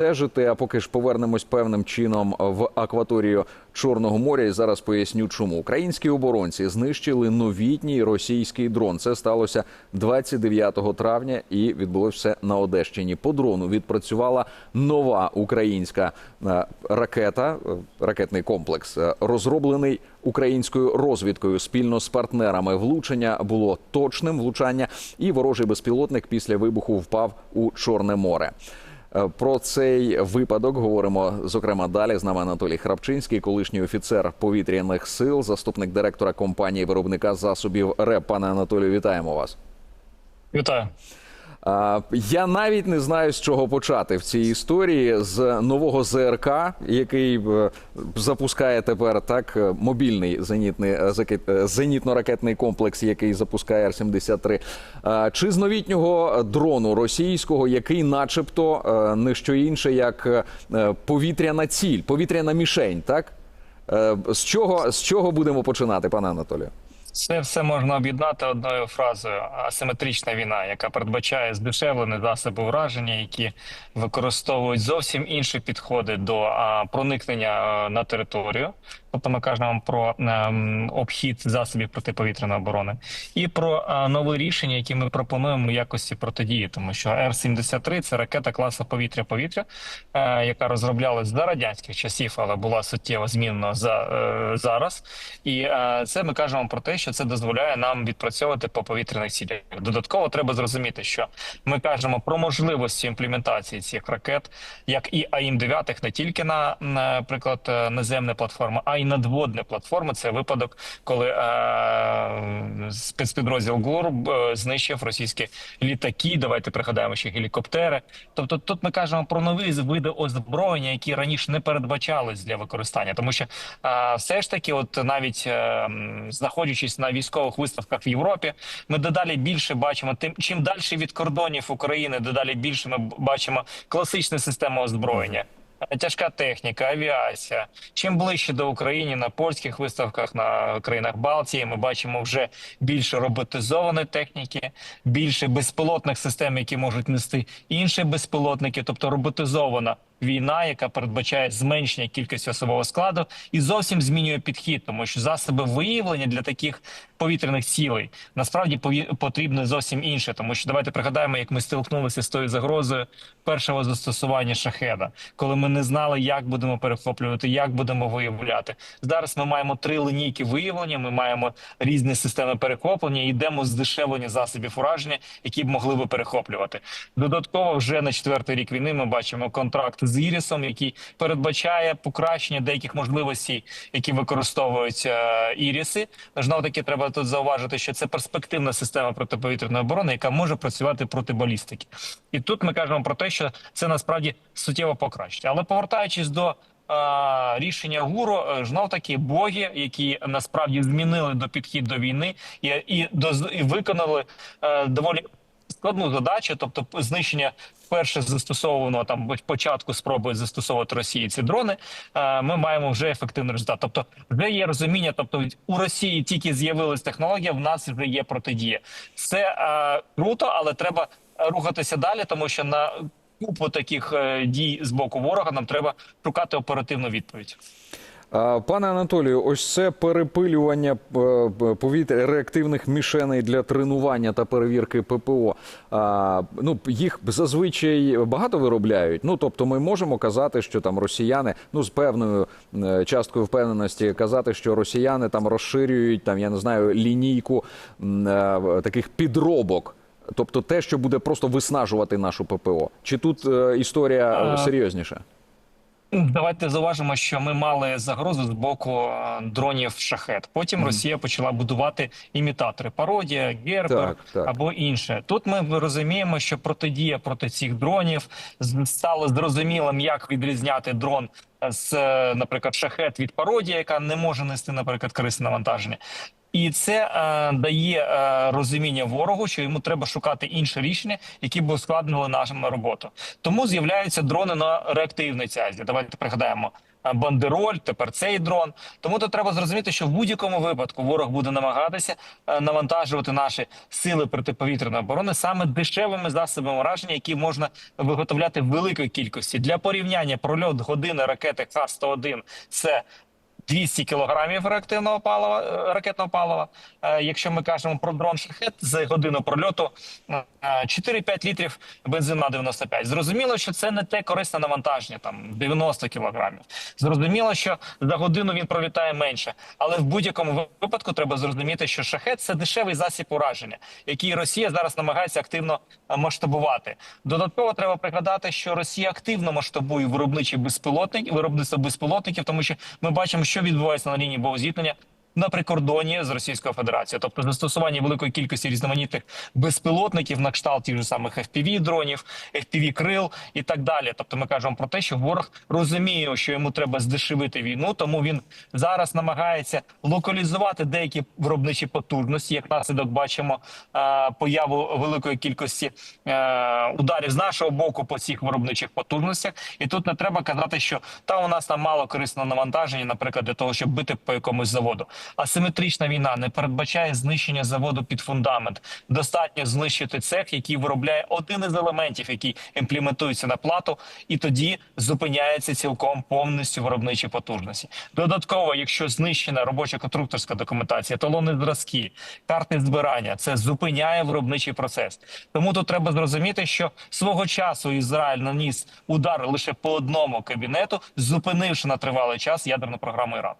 стежити. А поки ж повернемось певним чином в акваторію Чорного моря. І зараз поясню, чому українські оборонці знищили новітній російський дрон. Це сталося 29 травня і відбулося на Одещині. По дрону відпрацювала нова українська е, ракета, е, ракетний комплекс, е, розроблений українською розвідкою спільно з партнерами. Влучення було точним влучання, і ворожий безпілотник після вибуху впав у Чорне море. Е, Про цей випадок говоримо зокрема далі. З нами Анатолій Храпчинський, колишній офіцер повітряних сил, заступник директора компанії виробника засобів РЕП. Пане Анатолію, вітаємо вас. Вітаю. Я навіть не знаю з чого почати в цій історії з нового ЗРК, який е, запускає тепер так е, мобільний зенітний е, зенітно-ракетний комплекс, який запускає Р-73. Чи з новітнього дрону російського, який, начебто, не що інше, як повітряна ціль, повітряна мішень, так? З чого, з чого будемо починати, пане Анатолію? Це все можна об'єднати одною фразою: асиметрична війна, яка передбачає здешевлені засоби ураження, які використовують зовсім інші підходи до а, проникнення а, на територію. Тобто ми кажемо про ем, обхід засобів протиповітряної оборони і про а, нові рішення, які ми пропонуємо якості протидії, тому що Р-73 – це ракета класу повітря-повітря, е, яка розроблялась за радянських часів, але була суттєво змінена за е, зараз. І е, це ми кажемо про те, що це дозволяє нам відпрацьовувати по повітряних цілях. Додатково треба зрозуміти, що ми кажемо про можливості імплементації цих ракет, як і АІМ-9, не тільки на, наприклад, е, наземні платформи, а й надводні платформи. Це випадок, коли е, спецпідрозділ ГУР е, знищив російські літаки. Давайте пригадаємо ще гелікоптери. Тобто, тут ми кажемо про нові види озброєння, які раніше не передбачались для використання, тому що е, все ж таки, от навіть е, м, знаходячись на військових виставках в Європі, ми дедалі більше бачимо тим, чим далі від кордонів України, дедалі більше ми бачимо класичну систему озброєння. Тяжка техніка, авіація. Чим ближче до України на польських виставках на країнах Балтії, ми бачимо вже більше роботизованої техніки, більше безпілотних систем, які можуть нести інші безпілотники, тобто роботизована війна, яка передбачає зменшення кількості особового складу, і зовсім змінює підхід, тому що засоби виявлення для таких повітряних цілей насправді потрібно зовсім інше, тому що давайте пригадаємо, як ми столкнулися з тою загрозою першого застосування шахеда, коли ми не знали, як будемо перехоплювати, як будемо виявляти. Зараз ми маємо три лінійки виявлення. Ми маємо різні системи перехоплення. Йдемо з засобів ураження, які б могли би перехоплювати. Додатково, вже на четвертий рік війни ми бачимо контракт з Ірісом, який передбачає покращення деяких можливостей, які використовують е, Іріси. Знову таки треба тут зауважити, що це перспективна система протиповітряної оборони, яка може працювати проти балістики. І тут ми кажемо про те, що це насправді суттєво покращить. Але повертаючись до е, рішення ГУРу, е, знов таки боги, які насправді змінили до підхід до війни і, і, доз- і виконали е, доволі складну задачу, тобто знищення перше застосованого там початку спроби застосовувати Росії ці дрони. е, Ми маємо вже ефективний результат. Тобто, вже є розуміння. Тобто, у Росії тільки з'явилась технологія, в нас вже є протидія. Це е, круто, але треба рухатися далі, тому що на купу таких е, дій з боку ворога нам треба шукати оперативну відповідь. Пане Анатолію, ось це перепилювання е, повітря реактивних мішеней для тренування та перевірки ППО. Ну їх зазвичай багато виробляють. Ну тобто, ми можемо казати, що там росіяни, ну з певною е, часткою впевненості, казати, що росіяни там розширюють там, я не знаю, лінійку е, таких підробок. Тобто те, що буде просто виснажувати нашу ППО. Чи тут історія серйозніша? Давайте зауважимо, що ми мали загрозу з боку е, дронів шахет. Потім Росія почала будувати імітатори, пародія, Так, так. або інше. Тут ми розуміємо, що протидія проти цих дронів стало зрозумілим, як відрізняти дрон з, е, наприклад, шахет від пародії, яка не може нести, наприклад, корисне навантаження. І це е, дає е, розуміння ворогу, що йому треба шукати інше рішення, які б ускладнили нашу роботу. Тому з'являються дрони на реактивній цязі. Давайте пригадаємо бандероль, тепер цей дрон. Тому то треба зрозуміти, що в будь-якому випадку ворог буде намагатися е, навантажувати наші сили протиповітряної оборони саме дешевими засобами ураження, які можна виготовляти в великій кількості. Для порівняння прольот години ракети Х-101 – це 200 кілограмів реактивного палива е, ракетного палива. Е, Якщо ми кажемо про дрон шахет з годину прольоту е, 4-5 літрів бензину на 95. Зрозуміло, що це не те корисне навантаження, там 90 кілограмів. Зрозуміло, що за годину він пролітає менше, але в будь-якому випадку треба зрозуміти, що шахет це дешевий засіб ураження, який Росія зараз намагається активно е, масштабувати. Додатково треба пригадати, що Росія активно масштабує виробничі безпілотники, виробництво безпілотників, тому що ми бачимо, що відбувається на лінії боєзіткнення на прикордоні з Російською Федерацією, тобто застосування великої кількості різноманітних безпілотників на кшталт тих же самих fpv дронів, fpv крил і так далі. Тобто, ми кажемо про те, що ворог розуміє, що йому треба здешевити війну, тому він зараз намагається локалізувати деякі виробничі потужності. Як наслідок бачимо появу великої кількості е, ударів з нашого боку по цих виробничих потужностях. І тут не треба казати, що та у нас там мало корисного навантаження, наприклад, для того, щоб бити по якомусь заводу. Асиметрична війна не передбачає знищення заводу під фундамент. Достатньо знищити цех, який виробляє один із елементів, який імплементується на плату, і тоді зупиняється цілком повністю виробничі потужності. Додатково, якщо знищена робоча конструкторська документація, талони зразки, карти збирання, це зупиняє виробничий процес. Тому тут треба зрозуміти, що свого часу Ізраїль наніс удар лише по одному кабінету, зупинивши на тривалий час ядерну програму Ірану.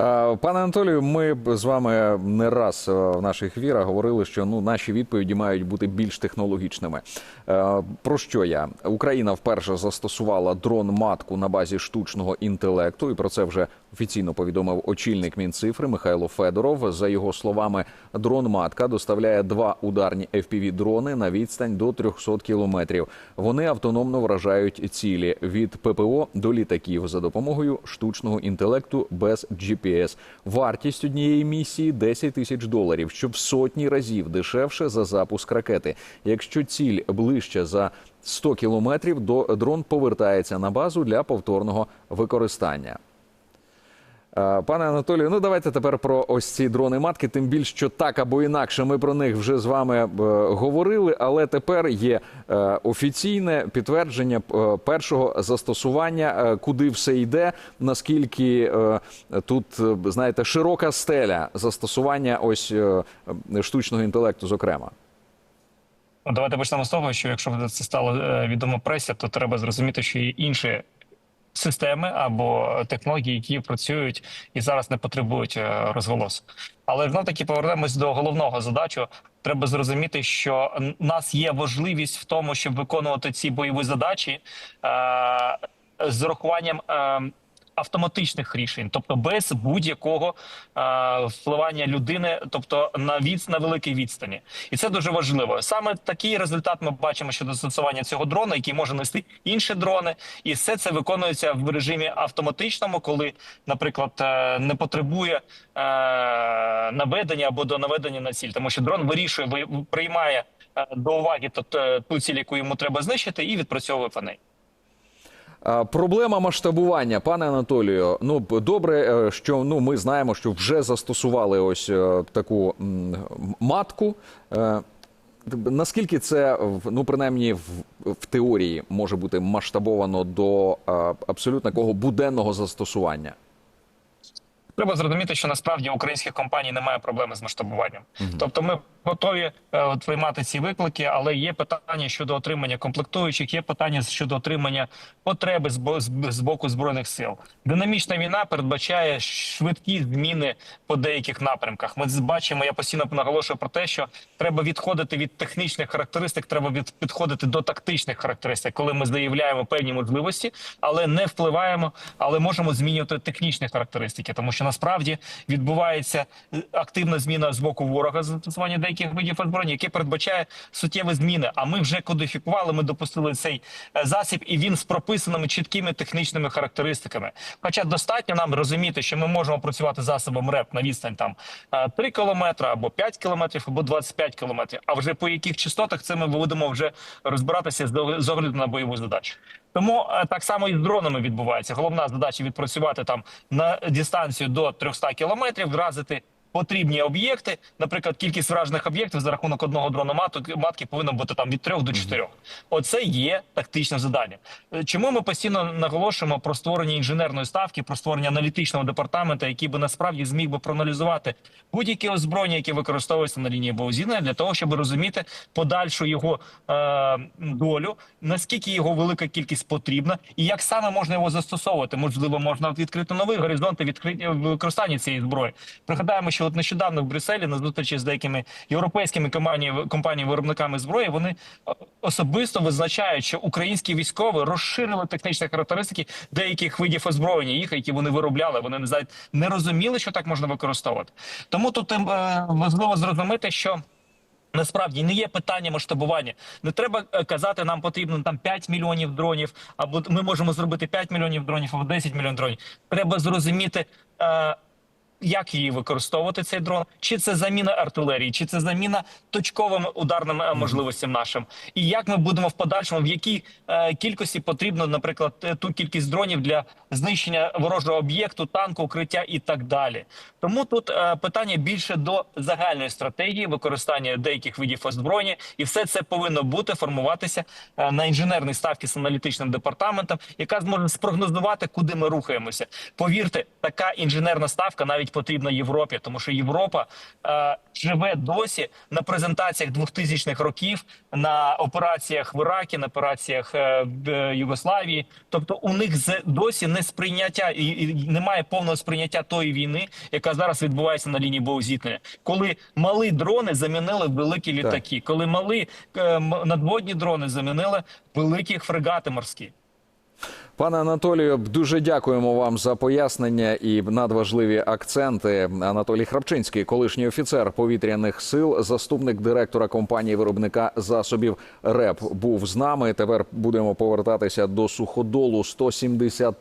Е, Пане Анатолію, ми з вами не раз е, в наших ефірах говорили, що ну наші відповіді мають бути більш технологічними. Е, Про що я? Україна вперше застосувала дрон матку на базі штучного інтелекту, і про це вже офіційно повідомив очільник Мінцифри Михайло Федоров. За його словами, дрон матка доставляє два ударні fpv дрони на відстань до 300 кілометрів. Вони автономно вражають цілі від ППО до літаків за допомогою штучного інтелекту без GPS. Вартість однієї місії 10 тисяч доларів, що в сотні разів дешевше за запуск ракети. Якщо ціль ближче за 100 кілометрів, дрон повертається на базу для повторного використання. Е, Пане Анатолію, ну давайте тепер про ось ці дрони матки. Тим більше, що так або інакше ми про них вже з вами е, говорили, але тепер є е, офіційне підтвердження першого застосування, куди все йде, наскільки тут знаєте широка стеля застосування ось штучного інтелекту, зокрема. Ну, Давайте почнемо з того, що якщо це стало відомо пресі, то треба зрозуміти, що є інші системи або технології, які працюють і зараз не потребують е, розголосу. Але знов таки повернемось до головного задачу. Треба зрозуміти, що нас є важливість в тому, щоб виконувати ці бойові задачі е, з урахуванням. Е, Автоматичних рішень, тобто без будь-якого е, впливання людини, тобто на від на великій відстані, і це дуже важливо. Саме такий результат ми бачимо щодо застосування цього дрона, який може нести інші дрони, і все це виконується в режимі автоматичному, коли, наприклад, е, не потребує е, наведення або до наведення на ціль, тому що дрон вирішує, ви- приймає е, до уваги е, ту ціль, яку йому треба знищити, і відпрацьовує по неї. Проблема масштабування, пане Анатолію. Ну добре, е, що ну ми знаємо, що вже застосували ось е, таку матку. Е, Наскільки це ну принаймні в, в теорії може бути масштабовано до абсолютно такого буденного застосування? Треба зрозуміти, що насправді українських компаній немає проблеми з масштабуванням. Тобто, ми готові е, от, приймати ці виклики, але є питання щодо отримання комплектуючих, є питання щодо отримання потреби з, бо- з, з боку збройних сил. Динамічна війна передбачає швидкі зміни по деяких напрямках. Ми бачимо, я постійно наголошую про те, що треба відходити від технічних характеристик, треба від підходити до тактичних характеристик, коли ми заявляємо певні можливості, але не впливаємо, але можемо змінювати технічні характеристики, тому що насправді відбувається е, активна зміна з боку ворога застосування деяких видів озброєння, яке передбачає суттєві зміни. А ми вже кодифікували, ми допустили цей е, засіб, і він з прописаними чіткими технічними характеристиками. Хоча достатньо нам розуміти, що ми можемо працювати засобом РЕП на відстань там е, 3 кілометри або 5 кілометрів, або 25 кілометрів. А вже по яких частотах це ми будемо вже розбиратися з огляду на бойову задачу. Тому е, так само і з дронами відбувається. Головна задача відпрацювати там на дистанцію до 300 кілометрів, вразити потрібні об'єкти. Наприклад, кількість вражених об'єктів за рахунок одного дрону матки повинна бути там від трьох до чотирьох. Оце є тактичне завдання. Е, Чому ми постійно наголошуємо про створення інженерної ставки, про створення аналітичного департаменту, який би насправді зміг би проаналізувати будь-які озброєння, які використовуються на лінії боузіння, для того, щоб розуміти подальшу його е, долю, наскільки його велика кількість потрібна, і як саме можна його застосовувати. Можливо, можна відкрити нові горизонти відкриття використання цієї зброї. Пригадаємо, що от нещодавно в Брюсселі на зустрічі з деякими європейськими компаніями виробниками зброї вони е, особисто визначають, що українські військові розширили технічні характеристики деяких видів озброєння, їх які вони виробляли. Вони не знають, не розуміли, що так можна використовувати. Тому тут е, важливо зрозуміти, що. Насправді не є питання масштабування. Не треба е, казати, нам потрібно там 5 мільйонів дронів, або ми можемо зробити 5 мільйонів дронів, або 10 мільйонів дронів. Треба зрозуміти, е, як її використовувати цей дрон, чи це заміна артилерії, чи це заміна точковим ударним е, можливостям нашим, і як ми будемо в подальшому, в якій е, кількості потрібно, наприклад, е, ту кількість дронів для знищення ворожого об'єкту, танку, укриття і так далі. Тому тут е, питання більше до загальної стратегії використання деяких видів озброєння, і все це повинно бути формуватися е, на інженерній ставці з аналітичним департаментом, яка зможе спрогнозувати, куди ми рухаємося. Повірте, така інженерна ставка навіть потрібна Європі, тому що Європа е, живе досі на презентаціях 2000-х років, на операціях в Іракі, на операціях е, в е, Югославії. Тобто у них з- досі не сприйняття і, і немає повного сприйняття тої війни, яка зараз відбувається на лінії боєзіткнення. Коли малі дрони замінили великі літаки, коли малі е, надводні дрони замінили великі фрегати морські. Пане Анатолію, дуже дякуємо вам за пояснення і надважливі акценти. Анатолій Храпчинський, колишній офіцер повітряних сил, заступник директора компанії виробника засобів РЕП, був з нами. Тепер будемо повертатися до суходолу 170